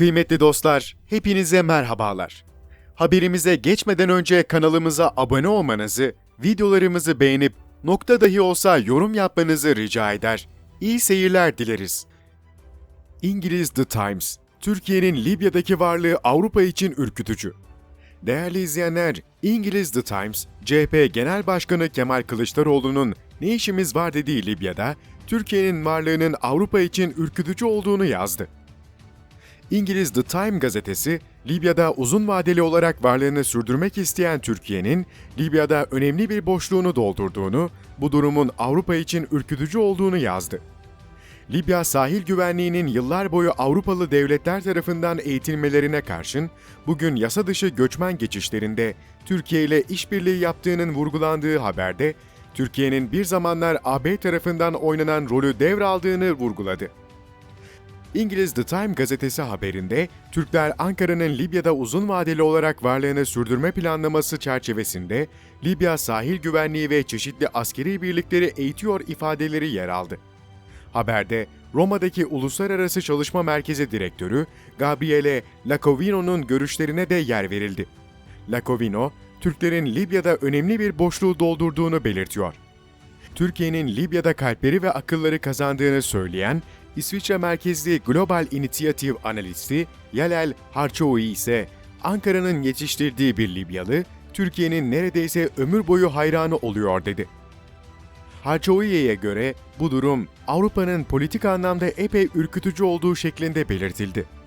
Kıymetli dostlar, hepinize merhabalar. Haberimize geçmeden önce kanalımıza abone olmanızı, videolarımızı beğenip nokta dahi olsa yorum yapmanızı rica eder. İyi seyirler dileriz. İngiliz The Times, Türkiye'nin Libya'daki varlığı Avrupa için ürkütücü. Değerli izleyenler, İngiliz The Times, CHP Genel Başkanı Kemal Kılıçdaroğlu'nun ne işimiz var dediği Libya'da, Türkiye'nin varlığının Avrupa için ürkütücü olduğunu yazdı. İngiliz The Time gazetesi, Libya'da uzun vadeli olarak varlığını sürdürmek isteyen Türkiye'nin, Libya'da önemli bir boşluğunu doldurduğunu, bu durumun Avrupa için ürkütücü olduğunu yazdı. Libya sahil güvenliğinin yıllar boyu Avrupalı devletler tarafından eğitilmelerine karşın, bugün yasa dışı göçmen geçişlerinde Türkiye ile işbirliği yaptığının vurgulandığı haberde, Türkiye'nin bir zamanlar AB tarafından oynanan rolü devraldığını vurguladı. İngiliz The Time gazetesi haberinde, Türkler Ankara'nın Libya'da uzun vadeli olarak varlığını sürdürme planlaması çerçevesinde Libya sahil güvenliği ve çeşitli askeri birlikleri eğitiyor ifadeleri yer aldı. Haberde Roma'daki Uluslararası Çalışma Merkezi Direktörü Gabriele Lacovino'nun görüşlerine de yer verildi. Lacovino, Türklerin Libya'da önemli bir boşluğu doldurduğunu belirtiyor. Türkiye'nin Libya'da kalpleri ve akılları kazandığını söyleyen İsviçre merkezli Global Initiative analisti Yalel Harçoğu ise Ankara'nın yetiştirdiği bir Libyalı, Türkiye'nin neredeyse ömür boyu hayranı oluyor dedi. Harçoğu'ya göre bu durum Avrupa'nın politik anlamda epey ürkütücü olduğu şeklinde belirtildi.